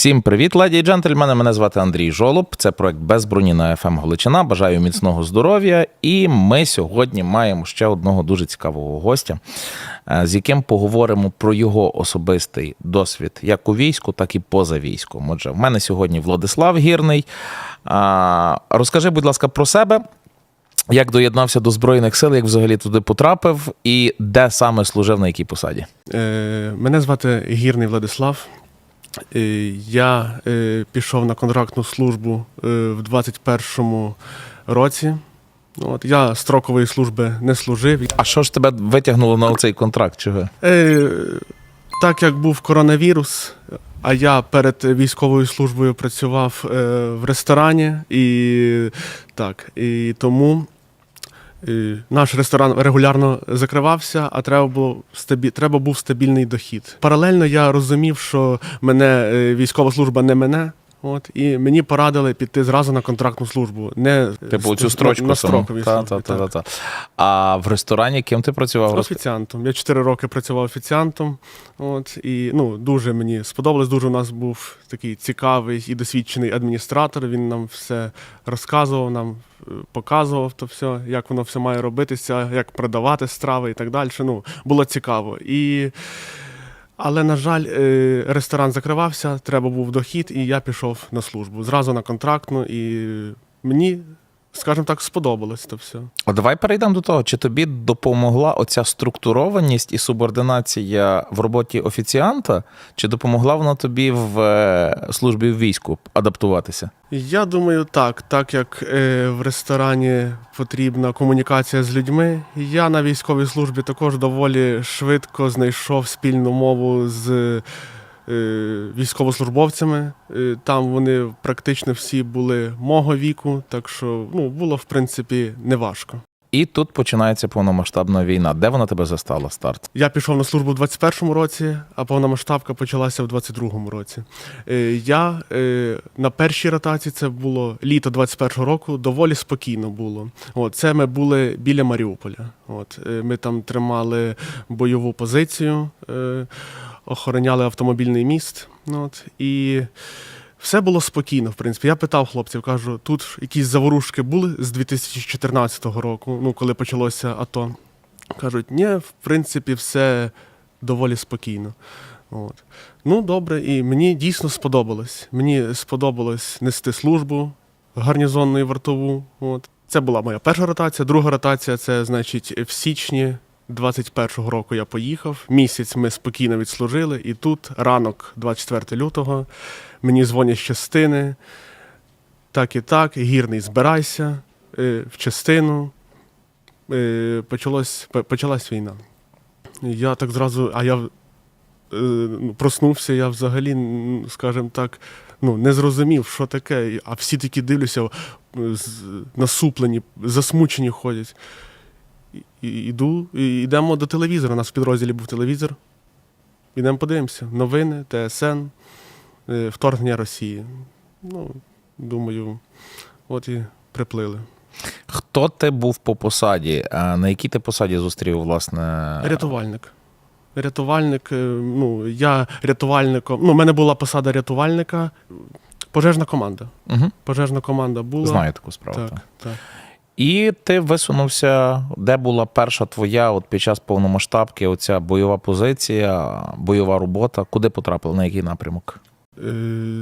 Всім привіт, леді і джентльмени. Мене звати Андрій Жолоб. Це проект без броні на ФМ Галичина. Бажаю міцного здоров'я. І ми сьогодні маємо ще одного дуже цікавого гостя, е, з яким поговоримо про його особистий досвід як у війську, так і поза військом. Отже, в мене сьогодні Владислав Гірний. Розкажи, будь ласка, про себе. Як доєднався до Збройних сил, як взагалі туди потрапив, і де саме служив на якій посаді? Е, Мене звати Гірний Владислав. Е, Я е, пішов на контрактну службу е, в 21-му році. От, я строкової служби не служив. А що ж тебе витягнуло на цей контракт? Чого? Е, Так як був коронавірус, а я перед військовою службою працював в ресторані, і так, і тому наш ресторан регулярно закривався, а треба було стабі... треба був стабільний дохід. Паралельно я розумів, що мене е, військова служба не мене. От і мені порадили піти зразу на контрактну службу. Не Типу цю строчку на саму. строковій Та, службі, та, та, та, та. А в ресторані ким ти працював? Офіціантом. Я 4 роки працював офіціантом. От, і ну, дуже мені сподобалось. Дуже у нас був такий цікавий і досвідчений адміністратор. Він нам все розказував, нам е, показував то все, як воно все має робитися, як продавати страви і так далі. Ну, було цікаво. І... Але, на жаль, е, ресторан закривався, треба був дохід, і я пішов на службу. Зразу на контрактну, і мені, скажімо так, сподобалось то все. От Давай перейдемо до того, чи тобі допомогла оця структурованість і субординація в роботі офіціанта, чи допомогла вона тобі в е, службі в війську адаптуватися? Я думаю, так. Так як е, в ресторані потрібна комунікація з людьми, я на військовій службі також доволі швидко знайшов спільну мову з військовослужбовцями. Е, там вони практично всі були мого віку, так що ну, було в принципі неважко. І тут починається повномасштабна війна. Де вона тебе застала старт? Я пішов на службу в 21-му році, а повномасштабка почалася в 22-му році. Е, Я е, на першій ротації це було літо 21-го року, доволі спокійно було. От, це ми були біля Маріуполя. От, е, ми там тримали бойову позицію, е, охороняли автомобільний міст. От, і все було спокійно, в принципі. Я питав хлопців, кажу, тут якісь заворушки були з 2014 року, ну, коли почалося АТО. Кажуть, ні, в принципі, все доволі спокійно. От. Ну, добре, і мені дійсно сподобалось. Мені сподобалось нести службу гарнізонну і вартову. От. Це була моя перша ротація. Друга ротація це, значить, в січні 21-го року я поїхав. Місяць ми спокійно відслужили, і тут ранок, 24 лютого, мені дзвонять з частини. Так і так, гірний, збирайся е, в частину е, почалось, почалась війна. Я так зразу, а я е, ну, проснувся, я взагалі, скажімо так, ну, не зрозумів, що таке. А всі такі дивлюся, насуплені, засмучені ходять. Іду, і йдемо до телевізора. У нас в підрозділі був телевізор. Ідемо подивимося. Новини, ТСН, е, вторгнення Росії. Ну, думаю, от і приплили. Хто ти був по посаді? А на якій ти посаді зустрів, власне? Рятувальник. Рятувальник, е, ну, я рятувальником. Ну, у мене була посада рятувальника, пожежна команда. Угу. Пожежна команда була. Знаю таку справу. Так, так. так. І ти висунувся, де була перша твоя от під час повномасштабки, оця бойова позиція, бойова робота. Куди потрапив, на який напрямок? Е,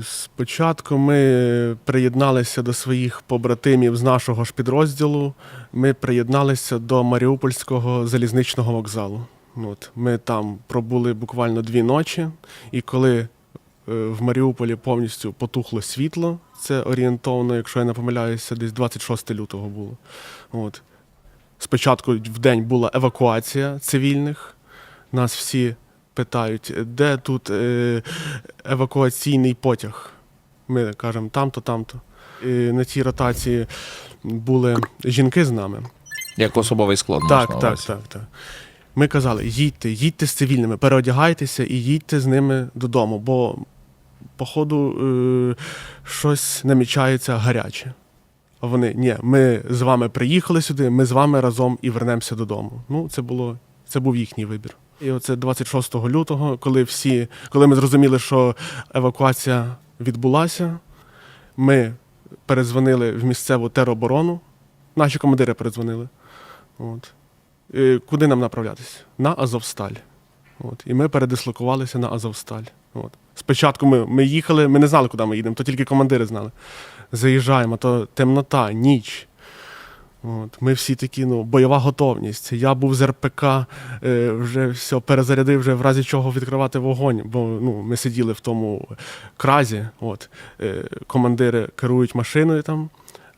Спочатку ми приєдналися до своїх побратимів з нашого ж підрозділу. Ми приєдналися до Маріупольського залізничного вокзалу. От, ми там пробули буквально дві ночі, і коли в Маріуполі повністю потухло світло, це орієнтовно, якщо я не помиляюся, десь 26 лютого було. От. Спочатку в день була евакуація цивільних. Нас всі питають, де тут е, евакуаційний потяг. Ми кажемо там-то, там-то. І на цій ротації були жінки з нами. Як особовий склад? маєш Так, так, так, так. Ми казали, їдьте, їдьте з цивільними, переодягайтеся і їдьте з ними додому, бо, походу, е, щось намічається гаряче. А вони, ні, ми з вами приїхали сюди, ми з вами разом і вернемося додому. Ну, це було, це був їхній вибір. І оце 26 лютого, коли всі, коли ми зрозуміли, що евакуація відбулася. Ми передзвонили в місцеву тероборону. Наші командири передзвонили. От. Е, Куди нам направлятися? На Азовсталь. От. І ми передислокувалися на Азовсталь. От. Спочатку ми, ми їхали, ми не знали, куди ми їдемо, то тільки командири знали. Заїжджаємо, то темнота, ніч. От. Ми всі такі, ну, бойова готовність. Я був з РПК, е, вже все перезарядив, вже в разі чого відкривати вогонь, бо ну, ми сиділи в тому кразі. От. Е, командири керують машиною там,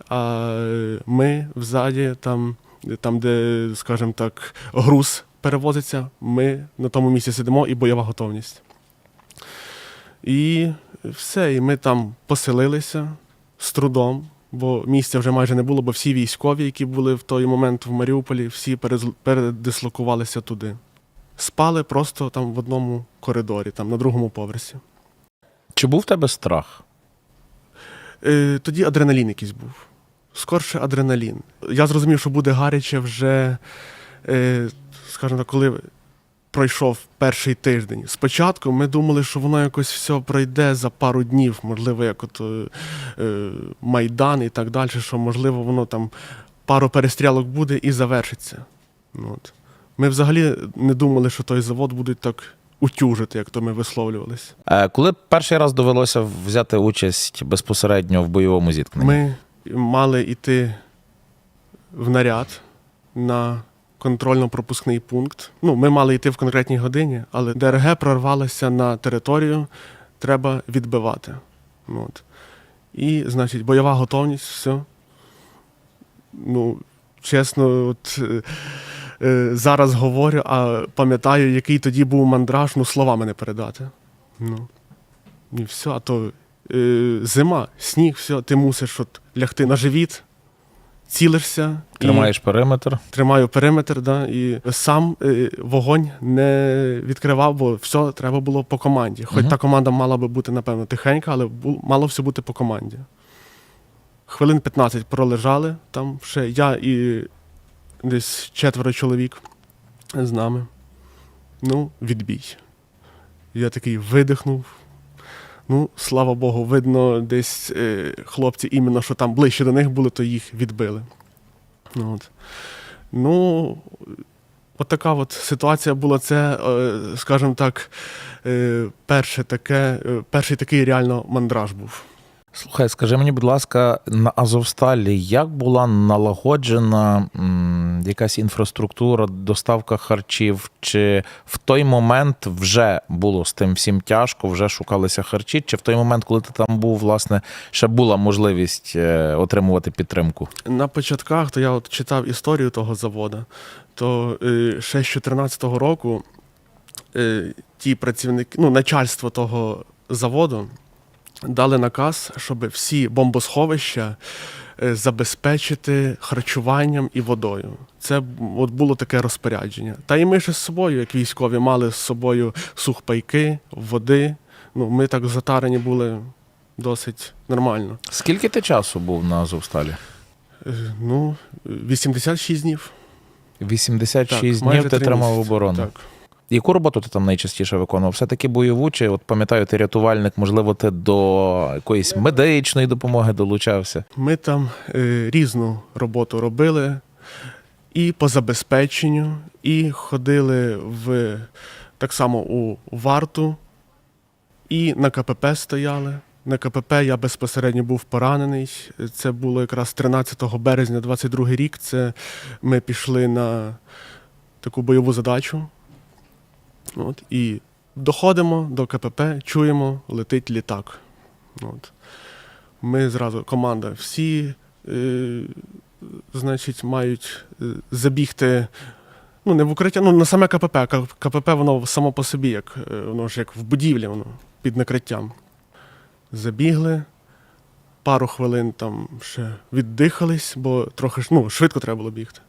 а е, ми взаді, там, там, де, скажімо так, груз перевозиться, ми на тому місці сидимо і бойова готовність. І все, і ми там поселилися з трудом, бо місця вже майже не було, бо всі військові, які були в той момент в Маріуполі, всі передислокувалися туди. Спали просто там в одному коридорі, там на другому поверсі. Чи був в тебе страх? Е, тоді адреналін якийсь був. Скорше адреналін. Я зрозумів, що буде гаряче вже, е, скажімо так, коли пройшов перший тиждень. Спочатку ми думали, що воно якось все пройде за пару днів, можливо, як от е, е, Майдан і так далі, що можливо воно там пару перестрілок буде і завершиться. Ну, От. Ми взагалі не думали, що той завод будуть так утюжити, як то ми висловлювалися. Е, Коли перший раз довелося взяти участь безпосередньо в бойовому зіткненні? Ми мали йти в наряд на контрольно-пропускний пункт. Ну, ми мали йти в конкретній годині, але ДРГ прорвалася на територію, треба відбивати. От. І, значить, бойова готовність, все. Ну, чесно, от, е, е, зараз говорю, а пам'ятаю, який тоді був мандраж, ну, словами не передати. Ну. І все, а то е, зима, сніг, все, ти мусиш от лягти на живіт, цілишся, Тримаєш периметр. тримаю периметр, да, і сам е, вогонь не відкривав, бо все треба було по команді. Хоч Мгм. та команда мала би бути, напевно, тихенька, але мало все бути по команді. Хвилин 15 пролежали там ще я і десь четверо чоловік з нами. Ну, відбій. Я такий видихнув. Ну, слава Богу, видно, десь е, хлопці, іменно що там ближче до них були, то їх відбили. Ну, От. Ну, от така от ситуація була. Це, е, скажімо так, е, перше таке, е, перший такий реально мандраж був. Слухай, скажи мені, будь ласка, на Азовсталі як була налагоджена якась інфраструктура, доставка харчів? Чи в той момент вже було з тим всім тяжко, вже шукалися харчі? Чи в той момент, коли ти там був, власне, ще була можливість е, отримувати підтримку? На початках, то я от читав історію того заводу, то е, ще з 2014 року е, ті працівники, ну, начальство того заводу дали наказ, щоб всі бомбосховища е, забезпечити харчуванням і водою. Це от було таке розпорядження. Та і ми ще з собою, як військові, мали з собою сухпайки, води. Ну, ми так затарені були досить нормально. Скільки ти часу був на Азовсталі? Е, Ну, 86 днів. 86 майже днів ти тримав оборону. Так. Яку роботу ти там найчастіше виконував? Все-таки бойову, чи от пам'ятаю, ти рятувальник, можливо, ти до якоїсь медичної допомоги долучався. Ми там е, різну роботу робили і по забезпеченню, і ходили в так само у варту, і на КПП стояли. На КПП я безпосередньо був поранений. Це було якраз 13 березня 22 рік. Це ми пішли на таку бойову задачу. От, і доходимо до КПП, чуємо, летить літак. От. Ми зразу, команда, всі, е, значить, мають е, забігти. Ну, не в укриття, ну на саме КПП. КПП воно само по собі, як, е, воно ж як в будівлі, воно під накриттям. Забігли, пару хвилин там ще віддихались, бо трохи ну, швидко треба було бігти.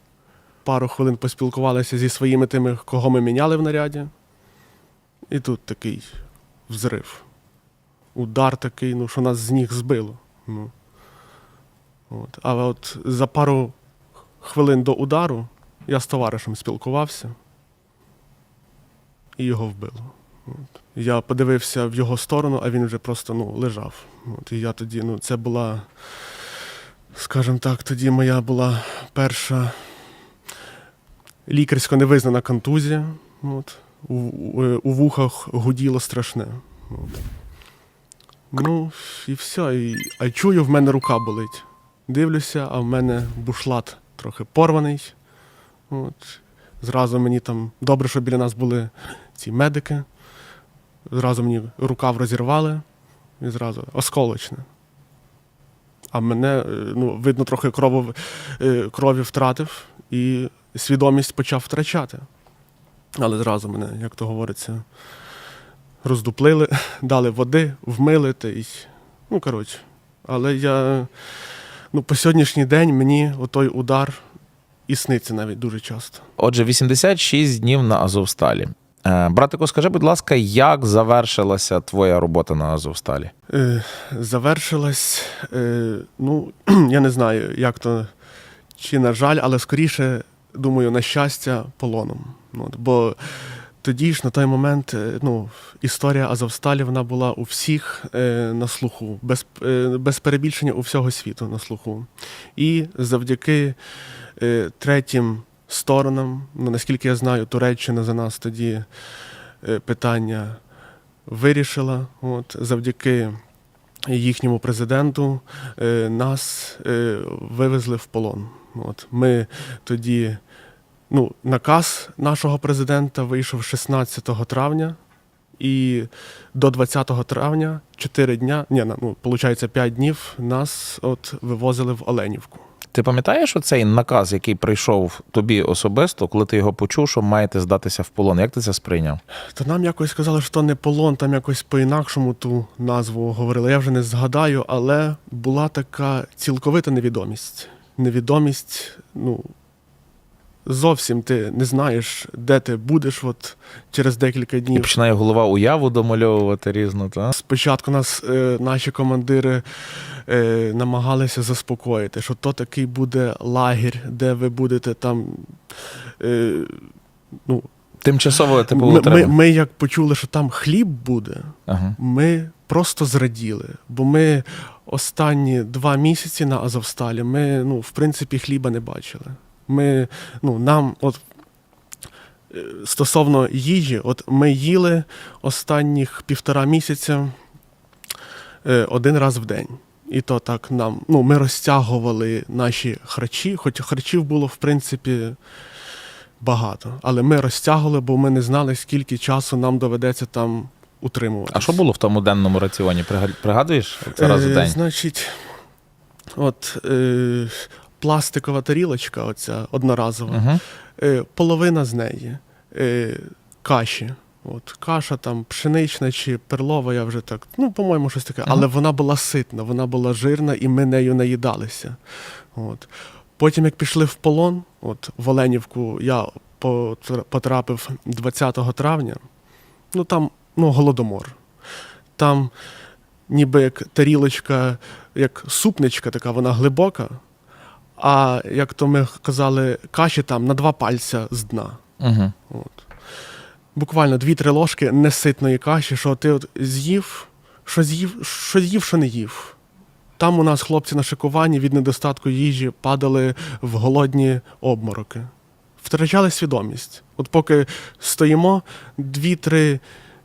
Пару хвилин поспілкувалися зі своїми тими, кого ми міняли в наряді. І тут такий взрив удар такий, ну, що нас з ніг збило. Ну. От. Але от за пару хвилин до удару я з товаришем спілкувався і його вбило. От. Я подивився в його сторону, а він вже просто ну, лежав. От. І я тоді, ну, це була, скажімо так, тоді моя була перша лікарсько невизнана контузія. От. У, у, вухах гуділо страшне. Ну, і все. І, а чую, в мене рука болить. Дивлюся, а в мене бушлат трохи порваний. От. Зразу мені там добре, що біля нас були ці медики. Зразу мені рукав розірвали і зразу осколочне. А мене, е, ну, видно, трохи крові, крові втратив і свідомість почав втрачати. Але зразу мене, як то говориться, роздуплили, дали води, вмили та й. Ну, коротше. Але я. Ну, по сьогоднішній день мені отой удар і сниться навіть дуже часто. Отже, 86 днів на Азовсталі. Е, Братику, скажи, будь ласка, як завершилася твоя робота на Азовсталі? Е, завершилась, е, ну, я не знаю, як то, чи на жаль, але скоріше, думаю, на щастя, полоном. Ну, бо тоді ж на той момент е, ну, історія Азовсталі вона була у всіх е, на слуху, без, е, без перебільшення у всього світу на слуху. І завдяки е, третім сторонам, ну, наскільки я знаю, Туреччина за нас тоді е, питання вирішила. От, завдяки їхньому президенту е, нас е, вивезли в полон. От, ми тоді, ну, наказ нашого президента вийшов 16 травня. І до 20 травня, 4 дня, ні, ну, виходить, 5 днів нас от вивозили в Оленівку. Ти пам'ятаєш оцей наказ, який прийшов тобі особисто, коли ти його почув, що маєте здатися в полон? Як ти це сприйняв? То нам якось сказали, що то не полон, там якось по-інакшому ту назву говорили. Я вже не згадаю, але була така цілковита невідомість. Невідомість, ну, зовсім ти не знаєш, де ти будеш от через декілька І днів. починає голова уяву домальовувати різну, та? Спочатку нас е, наші командири е, намагалися заспокоїти, що то такий буде лагерь, де ви будете там. Е, ну, Тимчасово типу ми, ми, ми як почули, що там хліб буде, Ага. ми просто зраділи. Бо ми останні два місяці на Азовсталі, ми, ну, в принципі, хліба не бачили. Ми, ну, нам, от е, стосовно їжі, от ми їли останніх півтора місяця е, один раз в день. І то так нам, ну, ми розтягували наші харчі, хоч харчів було, в принципі, багато. Але ми розтягували, бо ми не знали, скільки часу нам доведеться там утримувати. А що було в тому денному раціоні? Пригадуєш? Це раз в Е. Значить, от е, пластикова тарілочка, оця одноразова, Угу. е, половина з неї е, каші. От, каша там пшенична чи перлова, я вже так, ну, по-моєму, щось таке. Але вона була ситна, вона була жирна, і ми нею наїдалися. От. Потім, як пішли в полон, от в Оленівку я потрапив 20 травня, ну там ну, голодомор. Там ніби як тарілочка, як супничка така, вона глибока. А як то ми казали, каші там на два пальця з дна. Угу. От. Буквально дві-три ложки неситної каші, що ти от з'їв, що з'їв, що з'їв, що не їв. Там у нас хлопці на шикуванні від недостатку їжі падали в голодні обмороки. Втрачали свідомість. От поки стоїмо, дві-три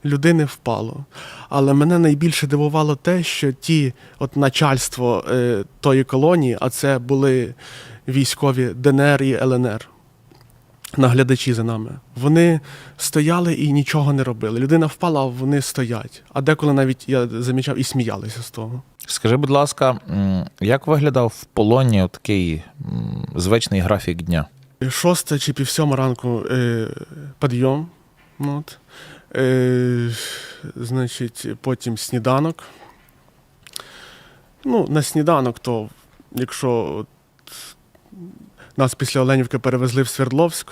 людини впало. Але мене найбільше дивувало те, що ті, от начальство е, тої колонії, а це були військові ДНР і ЛНР, наглядачі за нами. Вони стояли і нічого не робили. Людина впала, а вони стоять. А деколи навіть я замічав і сміялися з того. Скажи, будь ласка, як виглядав в полоні такий звичний графік дня? Шоста чи півсьома ранку е, підйом. ну От. Е, значить, потім сніданок. Ну, на сніданок, то якщо нас після Оленівки перевезли в Свердловськ,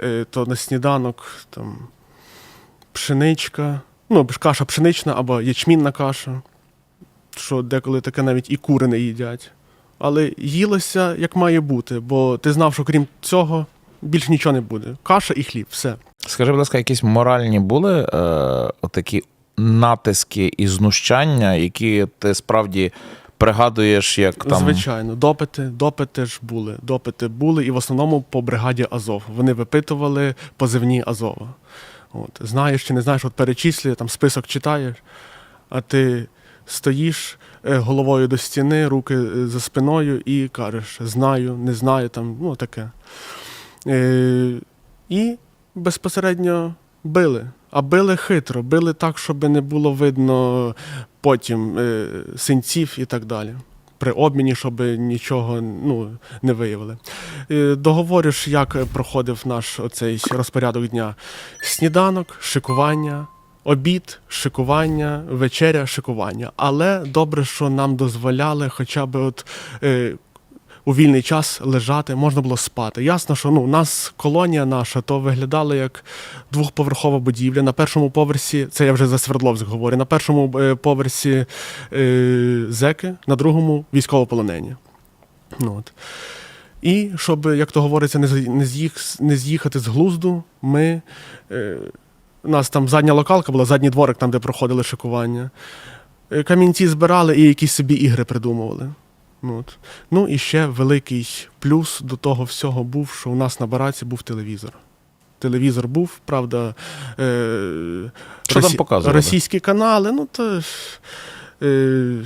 е, то на сніданок там пшеничка, ну, каша пшенична або ячмінна каша, що деколи таке навіть і кури не їдять. Але їлося як має бути, бо ти знав, що крім цього більше нічого не буде. Каша і хліб, все. Скажи, будь ласка, якісь моральні були е, такі натиски і знущання, які ти справді пригадуєш, як там. Звичайно, допити, допити ж були. Допити були, і в основному по бригаді Азов. Вони випитували позивні Азова. От. Знаєш чи не знаєш, от перечислює, там список читаєш, а ти стоїш е, головою до стіни, руки е, за спиною і кажеш: знаю, не знаю, там, ну таке. Е, і безпосередньо били. А били хитро, били так, щоб не було видно потім е, синців і так далі. При обміні, щоб нічого ну, не виявили. Е, договориш, як проходив наш оцей розпорядок дня: сніданок, шикування, обід, шикування, вечеря, шикування. Але добре, що нам дозволяли хоча б от. Е, у вільний час лежати, можна було спати. Ясно, що ну, у нас колонія наша то виглядала як двохповерхова будівля. На першому поверсі, це я вже за Свердловськ говорю, на першому е, поверсі е, зеки, на другому військовополонені. Ну, от. І щоб, як то говориться, не, з'їх, не з'їхати з глузду, ми. Е, у нас там задня локалка була, задній дворик, там, де проходили шикування. Е, Камінці збирали і якісь собі ігри придумували. Ну, от. ну і ще великий плюс до того всього був, що у нас на бараці був телевізор. Телевізор був, правда. Е- Що там показували? Російські канали, ну то е-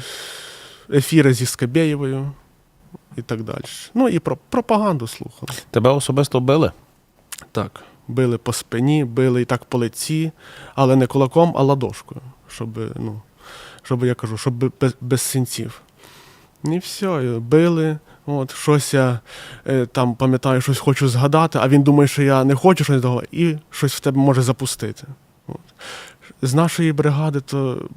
ефіри зі Скабєєвою і так далі. Ну і про пропаганду слухали. Тебе особисто били? Так, били по спині, били і так по лиці, але не кулаком, а ладошкою. Щоб, ну, щоб я кажу, щоб без, без синців. І все, били. От, щось я е, там пам'ятаю, щось хочу згадати, а він думає, що я не хочу щось того, і щось в тебе може запустити. От. З нашої бригади то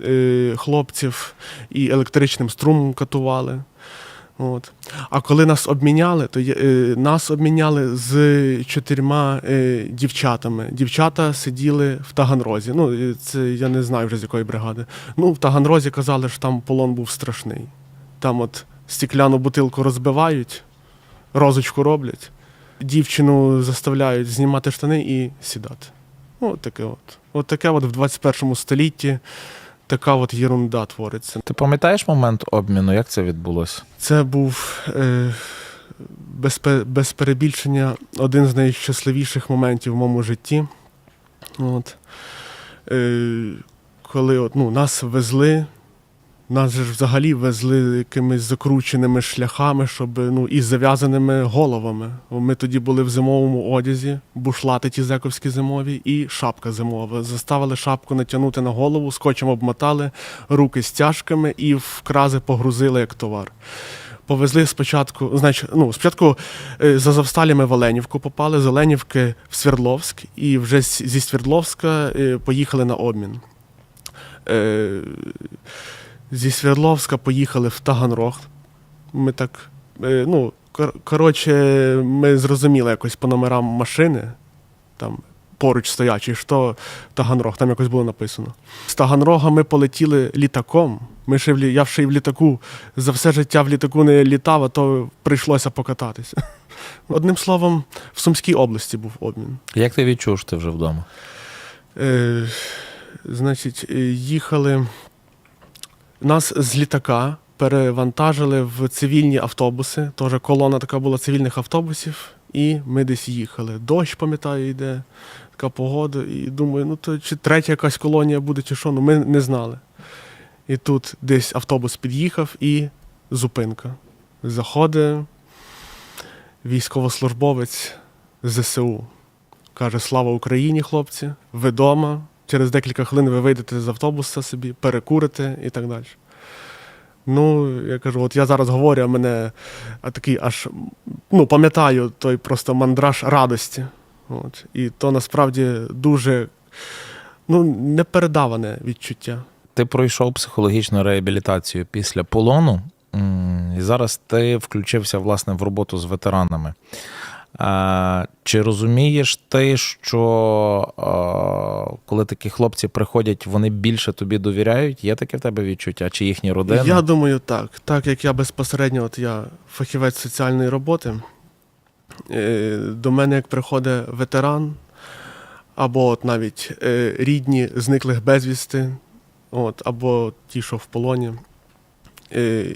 е, хлопців і електричним струмом катували. От. А коли нас обміняли, то е, нас обміняли з чотирма е, дівчатами. Дівчата сиділи в Таганрозі. Ну, це я не знаю вже з якої бригади. Ну, в Таганрозі казали, що там полон був страшний. Там от стікляну бутилку розбивають, розочку роблять, дівчину заставляють знімати штани і сідати. От таке от. От таке от в 21 столітті така от єрунда твориться. Ти пам'ятаєш момент обміну? Як це відбулося? Це був е, без, без перебільшення один з найщасливіших моментів в моєму житті. От. Е, коли от, ну, нас везли, нас же взагалі везли якимись закрученими шляхами, щоб ну, із зав'язаними головами. Ми тоді були в зимовому одязі, бушлати ті зековські зимові, і шапка зимова. Заставили шапку натягнути на голову, скотчем обмотали, руки стяжками і в крази погрузили як товар. Повезли спочатку, значить, ну, спочатку е, за Завсталями в Оленівку попали, з Оленівки в Свердловськ, і вже зі Свердловська е, поїхали на обмін. Зі Свердловська поїхали в Таганрог. Ми так, е, ну, кор- коротше, ми зрозуміли якось по номерам машини, там поруч стоячий, що Таганрог, там якось було написано. З Таганрога ми полетіли літаком. Ми ще в. Я ще й в літаку за все життя в літаку не літав, а то прийшлося покататися. Одним словом, в Сумській області був обмін. Як ти відчув, що ти вже вдома? Е, значить, їхали. Нас з літака перевантажили в цивільні автобуси. Теж колона така була цивільних автобусів, і ми десь їхали. Дощ, пам'ятаю, йде, така погода. І думаю, ну то чи третя якась колонія буде, чи що, ну ми не знали. І тут десь автобус під'їхав і зупинка. Заходить військовослужбовець ЗСУ. Каже: Слава Україні, хлопці! Ви дома. Через декілька хвилин ви вийдете з автобуса собі, перекурите і так далі. Ну, я кажу, от я зараз говорю, а мене такий аж ну, пам'ятаю той просто мандраж радості. От. І то насправді дуже ну, непередаване відчуття. Ти пройшов психологічну реабілітацію після полону, і зараз ти включився власне в роботу з ветеранами. Чи розумієш ти, що коли такі хлопці приходять, вони більше тобі довіряють? Є таке в тебе відчуття? Чи їхні родини? Я думаю, так. Так як я безпосередньо, от я фахівець соціальної роботи, е, до мене як приходить ветеран, або от навіть е, рідні зниклих безвісти, от, або ті, що в полоні. Е,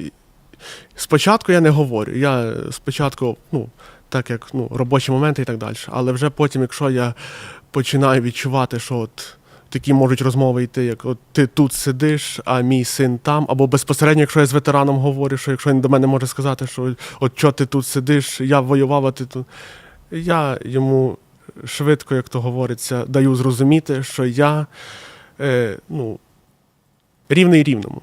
спочатку я не говорю. Я спочатку, ну, так як ну, робочі моменти і так далі. Але вже потім, якщо я починаю відчувати, що от такі можуть розмови йти, як от ти тут сидиш, а мій син там, або безпосередньо, якщо я з ветераном говорю, що якщо він до мене може сказати, що от що ти тут сидиш, я воював, а ти тут. Я йому швидко, як то говориться, даю зрозуміти, що я е, ну, рівний рівному.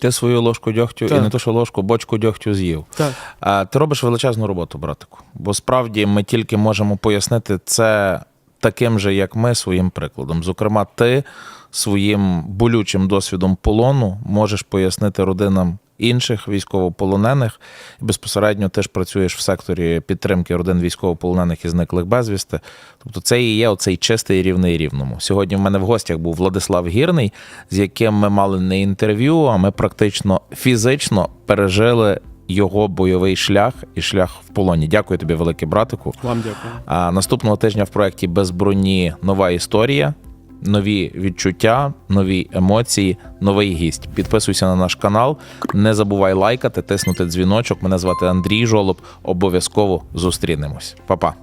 Ти свою ложку дьогтю, і не то, що ложку, бочку дьогтю з'їв. Так. А ти робиш величезну роботу, братику. Бо справді ми тільки можемо пояснити це таким же, як ми, своїм прикладом. Зокрема, ти своїм болючим досвідом полону можеш пояснити родинам інших військовополонених. І безпосередньо ти ж працюєш в секторі підтримки родин військовополонених і зниклих безвісти. Тобто це і є оцей чистий рівний рівному. Сьогодні в мене в гостях був Владислав Гірний, з яким ми мали не інтерв'ю, а ми практично фізично пережили його бойовий шлях і шлях в полоні. Дякую тобі, великий братику. Вам дякую. А наступного тижня в проєкті Без броні нова історія, нові відчуття, нові емоції, новий гість. Підписуйся на наш канал. Не забувай лайкати, тиснути дзвіночок. Мене звати Андрій Жолоб. Обов'язково зустрінемось. Па-па.